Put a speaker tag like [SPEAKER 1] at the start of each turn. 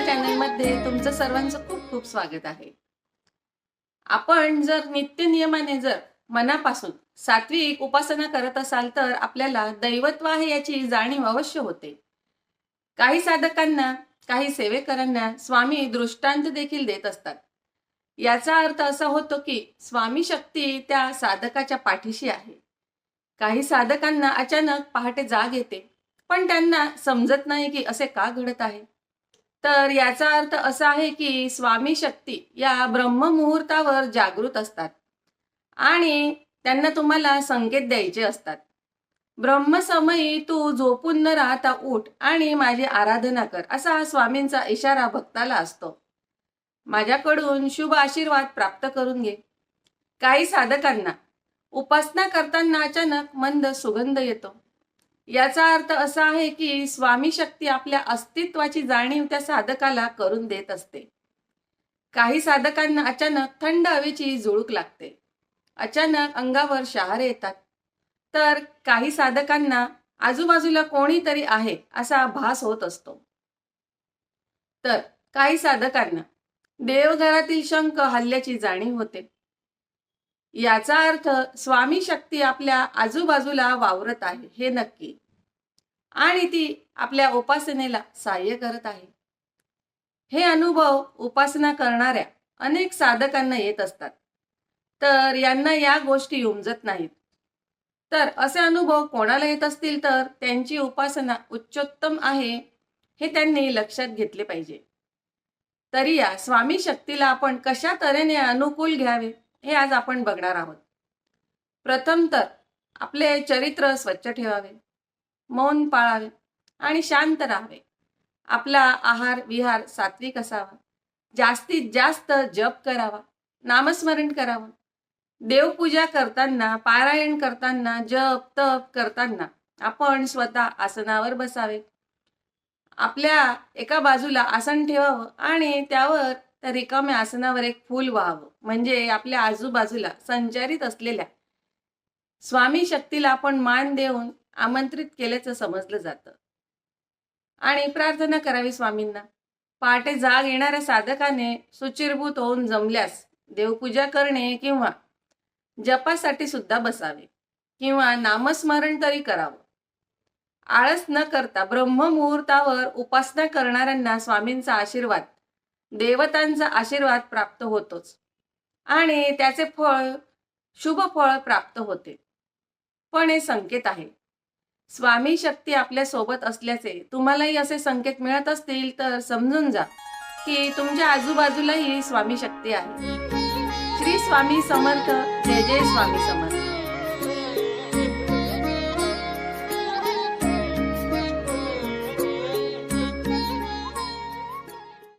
[SPEAKER 1] चॅनलमध्ये तुमचं सर्वांचं खूप खूप स्वागत आहे. आपण जर नित्य नियमाने जर मनापासून सात्विक उपासना करत असाल तर आपल्याला दैवत्व आहे याची जाणीव अवश्य होते. काही साधकांना काही सेवेकरांना स्वामी दृष्टांत देखील देत असतात. याचा अर्थ असा होतो की स्वामी शक्ती त्या साधकाच्या पाठीशी आहे. काही साधकांना अचानक पहाटे जाग येते पण त्यांना समजत नाही की असे का घडत आहे. तर याचा अर्थ असा आहे की स्वामी शक्ती या ब्रह्ममुहूर्तावर जागृत असतात. आणि त्यांना तुम्हाला संकेत द्यायचे असतात. ब्रह्मसमयी तू झोपून न राहता उठ आणि माझी आराधना कर असा हा स्वामींचा इशारा भक्ताला असतो. माझ्याकडून शुभ आशीर्वाद प्राप्त करून घे. काही साधकांना उपासना करताना अचानक मंद सुगंध येतो. याचा अर्थ असा आहे की स्वामी शक्ती आपल्या अस्तित्वाची जाणीव त्या साधकाला करून देत असते. काही साधकांना अचानक थंड हवेची झुळूक लागते. अचानक अंगावर शहारे येतात. तर काही साधकांना आजूबाजूला कोणीतरी आहे असा भास होत असतो. तर काही साधकांना देवघरातील शंख हल्ल्याची जाणीव होते. याचा अर्थ स्वामी शक्ती आपल्या आजूबाजूला वावरत आहे हे नक्की. आणि ती आपल्या उपासनेला सहाय्य करत आहे. हे अनुभव उपासना करणाऱ्या अनेक साधकांना येत असतात. तर यांना या गोष्टी उमजत नाहीत. तर असे अनुभव कोणाला येत असतील तर त्यांची उपासना उच्चोत्तम आहे हे त्यांनी लक्षात घेतले पाहिजे. तरी या स्वामी शक्तीला आपण कशा तऱ्हेने अनुकूल घ्यावे? हे आज आपण बघणार आहोत. प्रथम तर आपले चरित्र स्वच्छ ठेवावे मौन पाळावे आणि शांत राहावे. आपला आहार विहार सात्विक असावा. जास्तीत जास्त जप करावा नामस्मरण करावं. देवपूजा करताना पारायण करताना जप तप करताना आपण स्वतः आसनावर बसावे. आपल्या एका बाजूला आसन ठेवावं आणि त्यावर तर रिकाम्या आसनावर एक फूल व्हावं. म्हणजे आपल्या आजूबाजूला संचारित असलेल्या स्वामी शक्तीला आपण मान देऊन आमंत्रित केल्याचं समजलं जातं. आणि प्रार्थना करावी स्वामींना. पहाटे जाग येणाऱ्या साधकाने सुचिरभूत होऊन जमल्यास देवपूजा करणे किंवा जपासाठी सुद्धा बसावे किंवा नामस्मरण तरी करावं. आळस न करता ब्रह्ममुहूर्तावर उपासना करणाऱ्यांना स्वामींचा आशीर्वाद देवतांचा आशीर्वाद प्राप्त होतोच. आणि त्याचे फळ शुभ फळ प्राप्त होते. पण हे संकेत आहे. स्वामी शक्ती आपल्यासोबत असल्याचे तुम्हालाही असे संकेत मिळत असतील तर समजून जा की तुमच्या आजूबाजूलाही स्वामी शक्ती आहे. श्री स्वामी समर्थ जय जय स्वामी समर्थ.